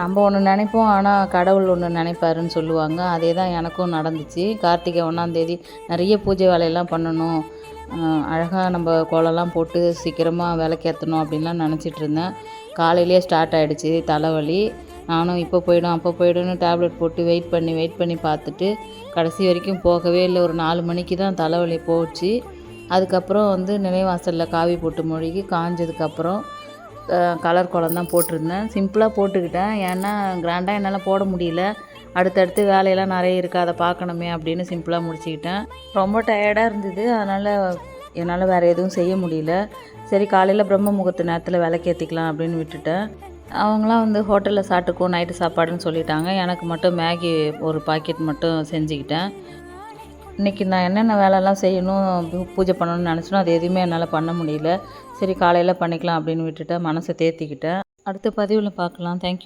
நம்ம ஒன்று நினைப்போம் ஆனால் கடவுள் ஒன்று நினைப்பாருன்னு சொல்லுவாங்க. அதே தான் எனக்கும் நடந்துச்சு. கார்த்திகை ஒன்றாந்தேதி நிறைய பூஜை வேலையெல்லாம் பண்ணணும். அழகாக நம்ம கோலம்லாம் போட்டு சீக்கிரமாக விளக்கேற்றணும் அப்படின்லாம் நினச்சிட்டு இருந்தேன். காலையிலேயே ஸ்டார்ட் ஆகிடுச்சு தலைவலி. நானும் இப்போ போயிடும் அப்போ போயிடும்னு டேப்லெட் போட்டு வெயிட் பண்ணி வெயிட் பண்ணி பார்த்துட்டு கடைசி வரைக்கும் போகவே இல்லை. ஒரு நாலு மணிக்கு தான் தலைவலி போச்சு. அதுக்கப்புறம் வந்து நினைவாசலில் காவி போட்டு மொழிகி காஞ்சதுக்கப்புறம் கலர் கோலம் தான் போட்டிருந்தேன். சிம்பிளாக போட்டுக்கிட்டேன். ஏன்னா கிராண்டாக என்னால் போட முடியல. அடுத்தடுத்து வேலையெல்லாம் நிறைய இருக்குது அதை பார்க்கணுமே அப்படின்னு சிம்பிளாக முடிச்சுக்கிட்டேன். ரொம்ப டயர்டாக இருந்தது. அதனால் என்னால் வேறு எதுவும் செய்ய முடியல. சரி காலையில் பிரம்ம முகூர்த்த நேரத்தில் விளக்கேற்றிக்கலாம் அப்படின்னு விட்டுட்டேன். அவங்களாம் வந்து ஹோட்டலில் சாப்பிட்டுக்கோ நைட்டு சாப்பாடுன்னு சொல்லிட்டாங்க. எனக்கு மட்டும் மேகி ஒரு பாக்கெட் மட்டும் செஞ்சுக்கிட்டேன். இன்றைக்கி நான் என்னென்ன வேலைலாம் செய்யணும் பூஜை பண்ணணும்னு நினச்சனோ அது எதுவுமே என்னால் பண்ண முடியல. சரி காலையில் பண்ணிக்கலாம் அப்படின்னு விட்டுட்டேன். மனசை தேத்திக்கிட்டேன். அடுத்த பதிவில் பார்க்கலாம். தேங்க்யூ